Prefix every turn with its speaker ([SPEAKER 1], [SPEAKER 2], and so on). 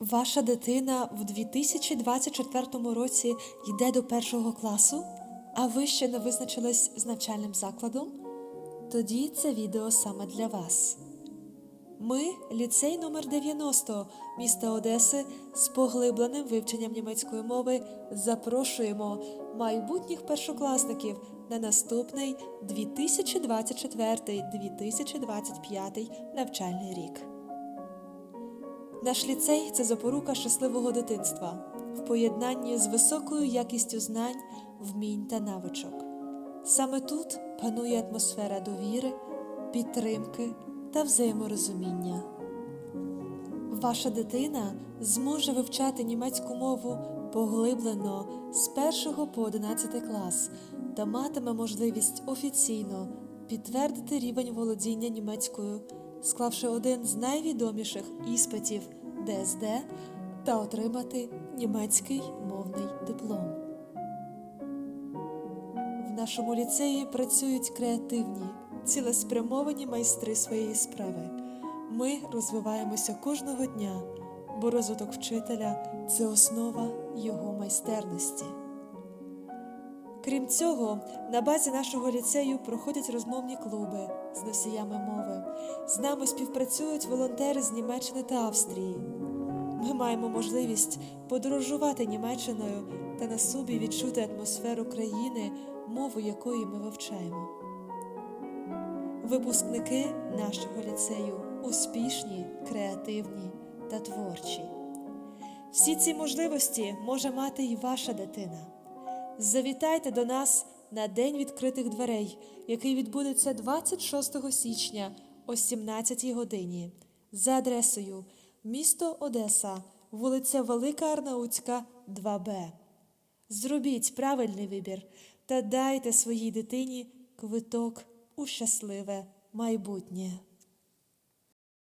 [SPEAKER 1] Ваша дитина в 2024 році йде до першого класу, а ви ще не визначились з навчальним закладом? Тоді це відео саме для вас. Ми, ліцей номер 90 міста Одеси, з поглибленим вивченням німецької мови запрошуємо майбутніх першокласників на наступний 2024-2025 навчальний рік. Наш ліцей це запорука щасливого дитинства в поєднанні з високою якістю знань, вмінь та навичок. Саме тут панує атмосфера довіри, підтримки та взаєморозуміння. Ваша дитина зможе вивчати німецьку мову поглиблено з 1 по 11 клас та матиме можливість офіційно підтвердити рівень володіння німецькою, склавши один з найвідоміших іспитів ДСД та отримати німецький мовний диплом. В нашому ліцеї працюють креативні, цілеспрямовані майстри своєї справи. Ми розвиваємося кожного дня, бо розвиток вчителя це основа його майстерності. Крім цього, на базі нашого ліцею проходять розмовні клуби з носіями мови. З нами співпрацюють волонтери з Німеччини та Австрії. Ми маємо можливість подорожувати Німеччиною та на собі відчути атмосферу країни, мову якої ми вивчаємо. Випускники нашого ліцею успішні, креативні та творчі. Всі ці можливості може мати і ваша дитина. Завітайте до нас на День відкритих дверей, який відбудеться 26 січня о 17 годині за адресою місто Одеса, вулиця Велика Арнаутська, 2Б. Зробіть правильний вибір та дайте своїй дитині квиток у щасливе майбутнє.